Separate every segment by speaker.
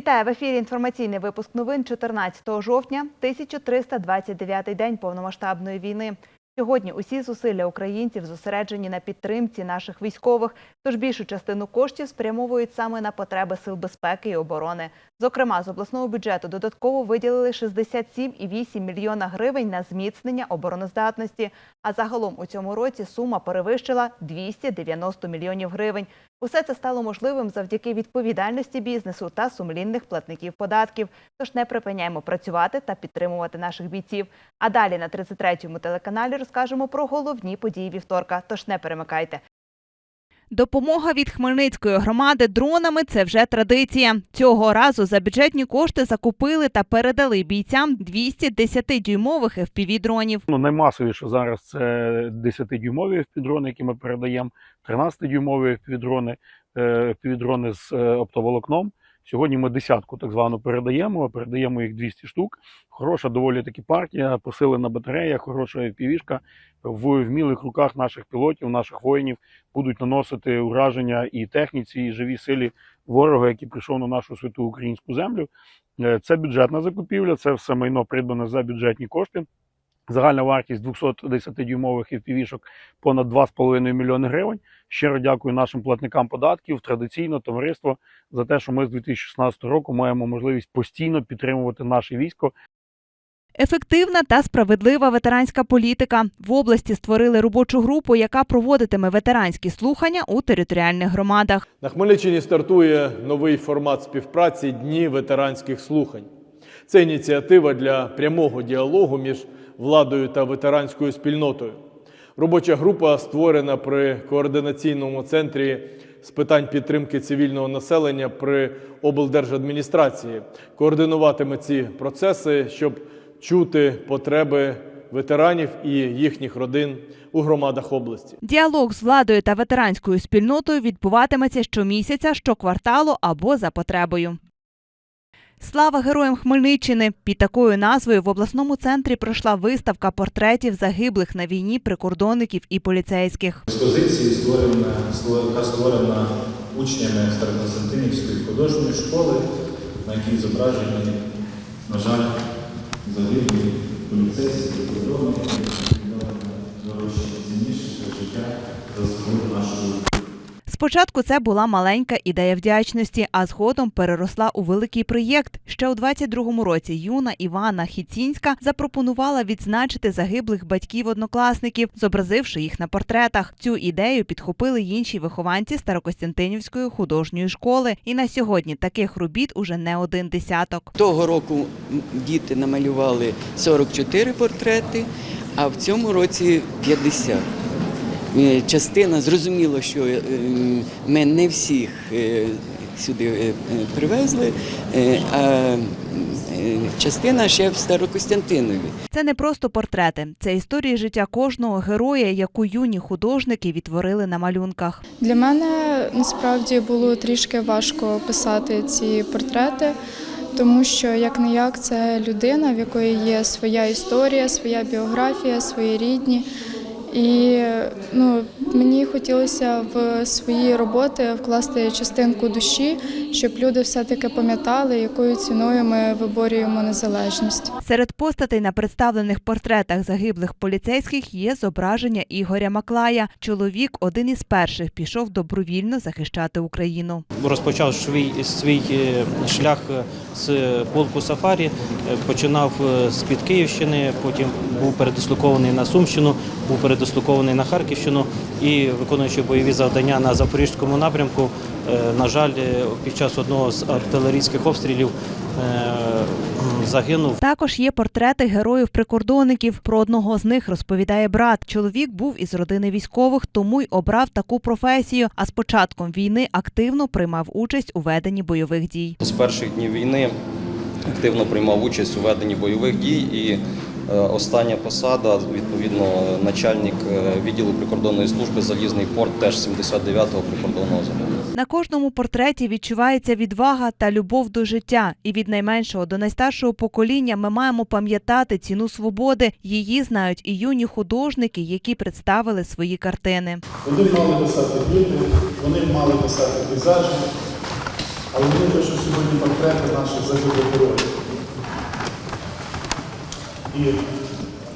Speaker 1: Вітаю в ефірі. Інформаційний випуск новин 14 жовтня, 1329-й день повномасштабної війни. Сьогодні усі зусилля українців зосереджені на підтримці наших військових, тож більшу частину коштів спрямовують саме на потреби сил безпеки і оборони. Зокрема, з обласного бюджету додатково виділили 67,8 мільйона гривень на зміцнення обороноздатності. А загалом у цьому році сума перевищила 290 мільйонів гривень. Усе це стало можливим завдяки відповідальності бізнесу та сумлінних платників податків. Тож не припиняємо працювати та підтримувати наших бійців. А далі на 33-му телеканалі розкажемо про головні події вівторка. Тож не перемикайте. Допомога від Хмельницької громади дронами це вже традиція. Цього разу за бюджетні кошти закупили та передали бійцям 210-дюймових FPV-дронів.
Speaker 2: Ну, наймасовіше зараз це 10-дюймові FPV-дрони, які ми передаємо, 13-дюймові FPV-дрони, е, FPV-дрони з е, оптоволокном. Сьогодні ми десятку так звану передаємо, передаємо їх 200 штук. Хороша доволі таки партія, посилена батарея, хороша FPV-шка. В вмілих руках наших пілотів, наших воїнів будуть наносити ураження і техніці, і живій силі ворога, який прийшов на нашу святу українську землю. Е, Це бюджетна закупівля, це все майно придбане за бюджетні кошти. Загальна вартість 210-дюймових FPV-шок понад 2,5 мільйони гривень. Щиро дякую нашим платникам податків, традиційно товариство за те, що ми з 2016 року маємо можливість постійно підтримувати наше військо.
Speaker 1: Ефективна та справедлива ветеранська політика. В області створили робочу групу, яка проводитиме ветеранські слухання у територіальних громадах.
Speaker 3: На Хмельниччині стартує новий формат співпраці Дні ветеранських слухань. Це ініціатива для прямого діалогу між владою та ветеранською спільнотою. Робоча група створена при координаційному центрі з питань підтримки цивільного населення при облдержадміністрації. Координуватиме ці процеси, щоб чути потреби ветеранів і їхніх родин у громадах області.
Speaker 1: Діалог з владою та ветеранською спільнотою відбуватиметься щомісяця, щокварталу або за потребою. Слава героям Хмельниччини! Під такою назвою в обласному центрі пройшла виставка портретів загиблих на війні прикордонників і поліцейських.
Speaker 4: Експозиції створена, яка створена учнями Староконстантинівської художньої школи, на якій зображені, на жаль, загиблі поліцейські прикордонники, які віддали дорожче життя за свободу нашої
Speaker 1: Спочатку це була маленька ідея вдячності, а згодом переросла у великий проєкт. Ще у 22-му році юна Івана Хіцінська запропонувала відзначити загиблих батьків-однокласників, зобразивши їх на портретах. Цю ідею підхопили інші вихованці Старокостянтинівської художньої школи. І на сьогодні таких робіт уже не один десяток.
Speaker 5: Того року діти намалювали 44 портрети, а в цьому році 50. Е, Частина зрозуміло, що е, ми не всіх е, сюди привезли, а частина ще в Старокостянтинові.
Speaker 1: Це не просто портрети, це історії життя кожного героя, яку юні художники відтворили на малюнках.
Speaker 6: Для мене насправді було трішки важко писати ці портрети, тому що як не як це людина, в якої є своя історія, своя біографія, свої рідні. І ну, мені хотілося в свої роботи вкласти частинку душі, щоб люди все-таки пам'ятали, якою ціною ми виборюємо незалежність.
Speaker 1: Серед постатей на представлених портретах загиблих поліцейських є зображення Ігоря Маклая. Чоловік один із перших пішов добровільно захищати Україну.
Speaker 7: розпочав свій, свій е, шлях е, з полку Сафарі, е, починав з під Київщини, потім був передислокований на Сумщину, був передислокований на Харківщину і виконуючи бойові завдання на Запорізькому напрямку, е, на жаль, е, під час одного з артилерійських обстрілів е, загинув.
Speaker 1: Також є портрети героїв-прикордонників. Про одного з них розповідає брат. Чоловік був із родини військових, тому й обрав таку професію. А з початком війни активно приймав участь у веденні бойових дій.
Speaker 8: З перших днів війни активно приймав участь у веденні бойових дій і остання посада, відповідно, начальник е, відділу прикордонної служби Залізний порт теж 79-го прикордонного загону.
Speaker 1: На кожному портреті відчувається відвага та любов до життя. І від найменшого до найстаршого покоління ми маємо пам'ятати ціну свободи. Її знають і юні художники, які представили свої картини.
Speaker 4: Вони мали писати діти, вони мали писати пейзажі,
Speaker 9: Але вони пишуть сьогодні портрети наших загиблих героїв. І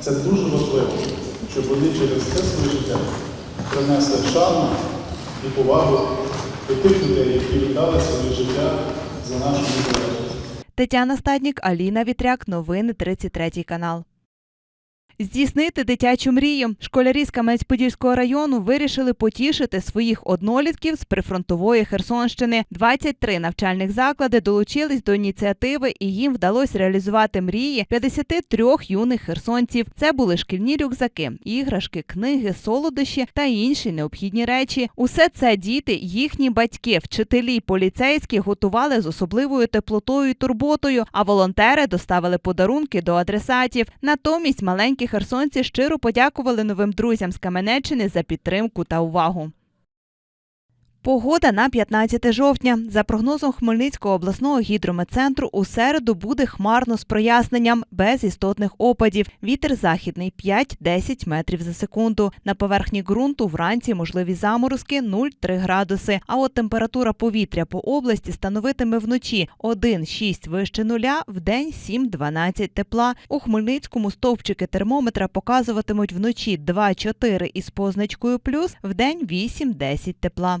Speaker 9: це дуже важливо, щоб вони через це своє життя принесли шану і повагу до тих людей, які віддали своє життя за нашу незалежність.
Speaker 1: Тетяна Стаднік, Аліна Вітряк, новини 33 канал. Здійснити дитячу мрію. Школярі з Кам'янець-Подільського району вирішили потішити своїх однолітків з прифронтової Херсонщини. 23 навчальних заклади долучились до ініціативи, і їм вдалося реалізувати мрії 53 юних херсонців. Це були шкільні рюкзаки, іграшки, книги, солодощі та інші необхідні речі. Усе це діти, їхні батьки, вчителі, поліцейські готували з особливою теплотою і турботою. А волонтери доставили подарунки до адресатів. Натомість маленькі херсонці щиро подякували новим друзям з Каменеччини за підтримку та увагу. Погода на 15 жовтня. За прогнозом Хмельницького обласного гідрометцентру, у середу буде хмарно з проясненням, без істотних опадів. Вітер західний 5-10 метрів за секунду. На поверхні ґрунту вранці можливі заморозки 0,3 градуси. А от температура повітря по області становитиме вночі 1,6 вище нуля, вдень 7-12 тепла. У Хмельницькому стовпчики термометра показуватимуть вночі 2-4 із позначкою плюс, вдень 8-10 тепла.